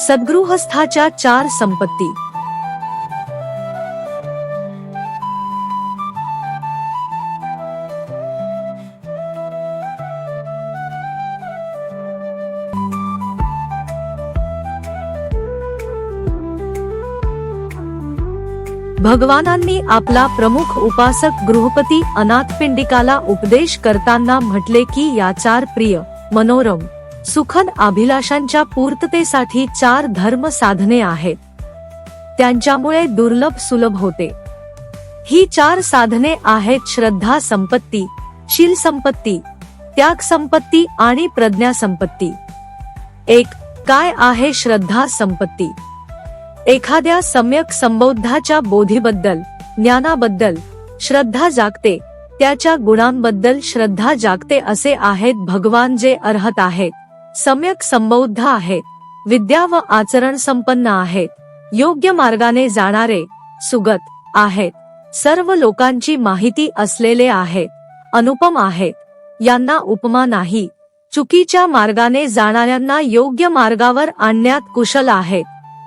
सद्गृहस्थाच्या चार संपत्ती. भगवानांनी आपला प्रमुख उपासक गृहपती अनाथपिंडिकाला उपदेश करताना म्हटले की या चार प्रिय मनोरम. सुखद अभिलाषांच्या पूर्ततेसाठी चार धर्म साधने आहेत. त्यांच्यामुळे दुर्लभ सुलभ होते. ही चार साधने आहेत श्रद्धा संपत्ती शील संपत्ती त्याग संपत्ती आणि प्रज्ञा संपत्ती. एक काय आहे श्रद्धा संपत्ती? एखाद्या सम्यक संबोधाच्या बोधीबद्दल ज्ञानाबद्दल श्रद्धा जागते त्याच्या गुणांबद्दल श्रद्धा जागते असे आहेत भगवान जे अर्हत आहेत. सम्यक संबौद्ध आहेत विद्या व आचरण संपन्न आहेत योग्य मार्गाने जाणारे सुगत आहेत सर्व लोकांची माहिती असलेले आहेत अनुपम आहेत यांना उपमा नाही. चुकीच्या मार्गाने जाणाऱ्यांना योग्य मार्गावर आणण्यात कुशल आहेत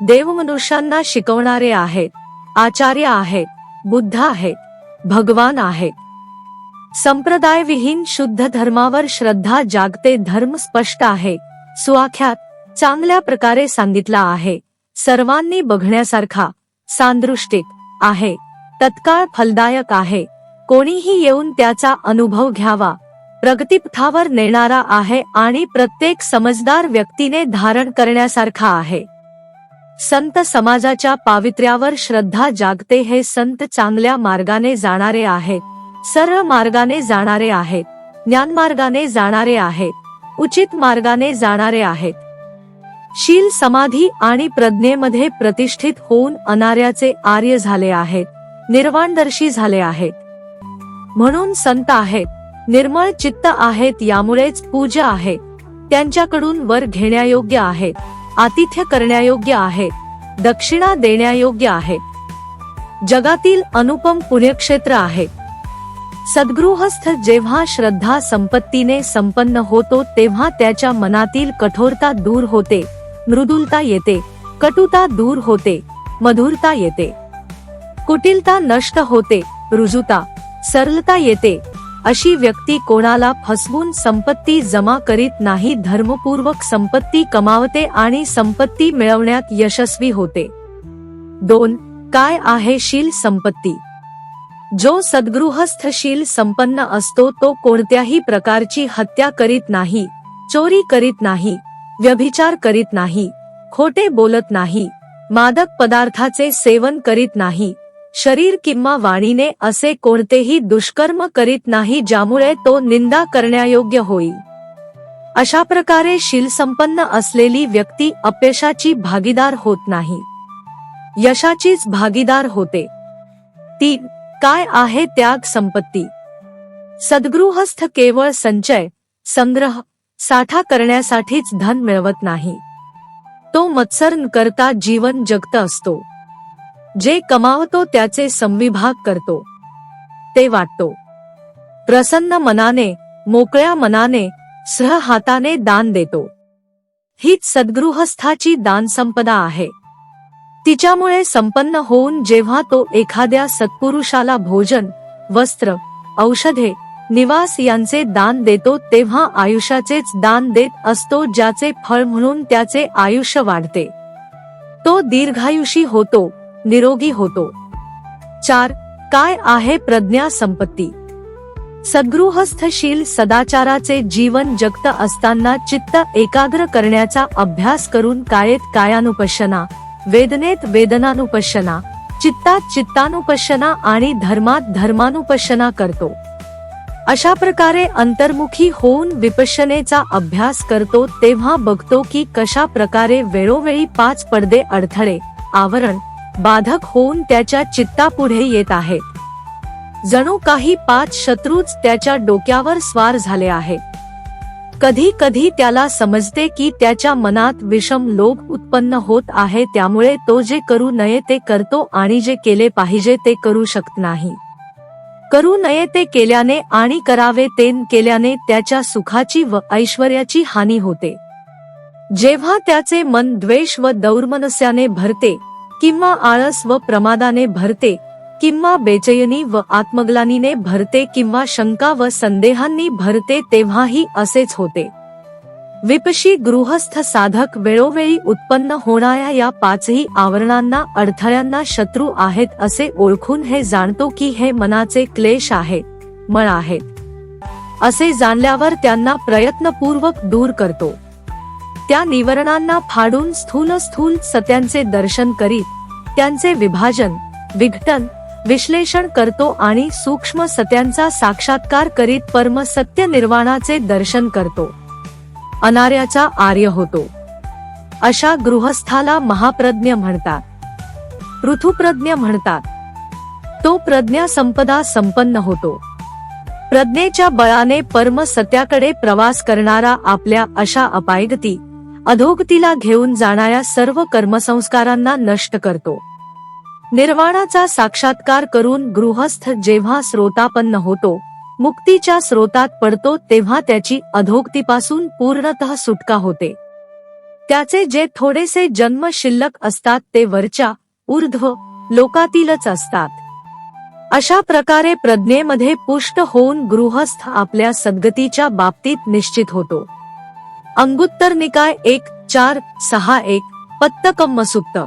देवमनुष्यांना शिकवणारे आहेत आचार्य आहेत बुद्ध आहेत भगवान आहेत संप्रदायविहीन शुद्ध धर्मावर श्रद्धा जागते धर्म स्पष्ट आहे. सुआख्यात चांगल्या प्रकारे सांगितला आहे. सर्वांनी बघण्यासारखा सांदृष्टिक आहे. तत्काळ फलदायक आहे. कोणीही येऊन त्याचा अनुभव घ्यावा. प्रगतीपथावर नेणारा आहे आणि प्रत्येक समजदार व्यक्तीने धारण करण्यासारखा आहे. संत समाजाच्या पावित्र्यावर श्रद्धा जागते हे संत चांगल्या मार्गाने जाणारे आहेत. सरळ मार्गाने जाणारे आहेत. ज्ञानमार्गाने जाणारे आहेत. उचित मार्गाने जाणारे आहेत. शील समाधी आणि प्रज्ञेमध्ये प्रतिष्ठित होऊन अनार्याचे आर्य झाले आहेत. निर्वाणदर्शी झाले आहेत. म्हणून संत आहेत. निर्मळ चित्त आहेत यामुळेच पूजा आहे त्यांच्याकडून वर घेण्यायोग्य आहे आतिथ्य करण्यायोग्य आहे दक्षिणा देण्यायोग्य आहे जगातील अनुपम पुण्यक्षेत्र आहे. सद्गृहस्थ जेव्हा श्रद्धा संपत्तीने संपन्न होतो तेव्हा त्याच्या मनातील कठोरता दूर होते मृदुलता येते कटुता दूर होते मधुरता येते. कुटिलता नष्ट होते रुजुता सरलता येते. अशी व्यक्ती कोणाला फसवून संपत्ती जमा करीत नाही धर्मपूर्वक संपत्ती कमावते आणि संपत्ती मिळवण्यात यशस्वी होते. दोन काय आहे शील संपत्ती? जो सद्गृहस्थशील संपन्न असतो तो कोणत्याही प्रकारची हत्या करीत नाही चोरी करीत नाही व्यभिचार करीत नाही खोटे बोलत नाही मादक पदार्थाचे सेवन करीत नाही शरीर किंवा वाणीने असे कोणतेही दुष्कर्म करीत नाही ज्यामुळे तो निंदा करण्यायोग्य होईल. अशा प्रकारे शील संपन्न असलेली व्यक्ती अपयशाची भागीदार होत नाही. यशाचीच भागीदार होते. तीन काय आहे त्याग संपत्ती? सद्गृहस्थ केवळ संचय संग्रह साठा करण्यासाठीच धन मिळवत नाही. तो मत्सर न करता जीवन जगत असतो. जे कमावतो त्याचे संविभाग करतो. ते वाटतो. प्रसन्न मनाने मोकळ्या मनाने सह हाताने दान देतो. हीच सद्गृहस्थाची दान संपदा आहे. तिच्यामुळे संपन्न होऊन जेव्हा तो एखाद्या सत्पुरुषाला भोजन वस्त्र औषधे निवास यांचे दान देतो तेव्हा आयुष्याचेच दान देत असतो ज्याचे फळ म्हणून त्याचे आयुष्य वाढते. तो दीर्घायुषी होतो निरोगी होतो. चार काय आहे प्रज्ञा संपत्ती? सद्गृहस्थशील सदाचाराचे जीवन जगत असताना चित्त एकाग्र करण्याचा अभ्यास करून कायेत कायानुपशना वेदनेत वेदनानुपशना चित्तात चित्तानुपशना आणि धर्मात धर्मानुपशना करतो. अशा प्रकारे अंतर्मुखी होऊन विपश्यनेचा अभ्यास करतो तेव्हा बघतो की कशा प्रकारे वेळोवेळी पाच पडदे अडथळे आवरण बाधक होऊन त्याच्या चित्तापुढे येत आहेत. जणू काही पाच शत्रूच त्याच्या डोक्यावर स्वार झाले आहेत. कधी कधी त्याला समजते की त्याच्या मनात विषम लोभ उत्पन्न होत आहे त्यामुळे तो जे करू नये ते करतो आणि जे केले पाहिजे ते करू शकत नाही. करू नये ते केल्याने आणि करावे ते केल्याने त्याच्या सुखाची व ऐश्वर्याची हानी होते. जेव्हा त्याचे मन द्वेष व दौर्मनस्याने भरते किंवा आळस व प्रमादाने भरते किंवा बेचैनी व आत्मग्लानीने भरते किंवा शंका व संदेहांनी भरते तेव्हाही असेच होते. विपशी गृहस्थ साधक वेळोवेळी उत्पन्न होणाऱ्या या पाचही आवरणांना अडथळ्यांना शत्रू आहेत असे ओळखून हे जाणतो की हे मनाचे क्लेश आहेत मळ आहेत असे जाणल्यावर त्यांना प्रयत्नपूर्वक दूर करतो. त्या निवरणांना फाडून स्थूल स्थूल सत्यांचे दर्शन करीत त्यांचे विभाजन विघटन विश्लेषण करतो आणि सूक्ष्म सत्यांचा साक्षात्कार करीत परम सत्य निर्वाणाचे दर्शन करतो. अनार्याचा आर्य होतो. अशा गृहस्थाला महाप्रज्ञ म्हणतात. पृथुप्रज्ञ म्हणतात. तो प्रज्ञा संपदा संपन्न होतो. प्रज्ञेच्या बळाने परम सत्याकडे प्रवास करणारा आपल्या अशा अपायगती अधोगतीला घेऊन जाणाऱ्या सर्व कर्मसंस्कारांना नष्ट करतो. निर्वाणाचा साक्षात्कार करून गृहस्थ जेव्हा स्रोतापन्न होतो मुक्तीच्या स्रोतात पडतो तेव्हा त्याची अधोक्तीपासून पूर्णतः सुटका होते. त्याचे जे थोडेसे जन्म शिल्लक असतात ते वरच्या ऊर्ध्व लोकातीलच असतात. अशा प्रकारे प्रज्ञेमध्ये पुष्ट होऊन गृहस्थ आपल्या सद्गतीच्या बाबतीत निश्चित होतो. अंगुत्तर निकाय एक चार सहा एक पत्तकम्म सुक्त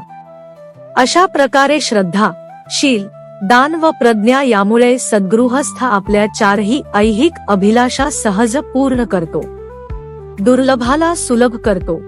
अशा प्रकारे श्रद्धा शील दान व प्रज्ञा यामुळे सद्गृहस्थ आपल्या चारही ऐहिक अभिलाषा सहज पूर्ण करतो. दुर्लभाला सुलभ करतो.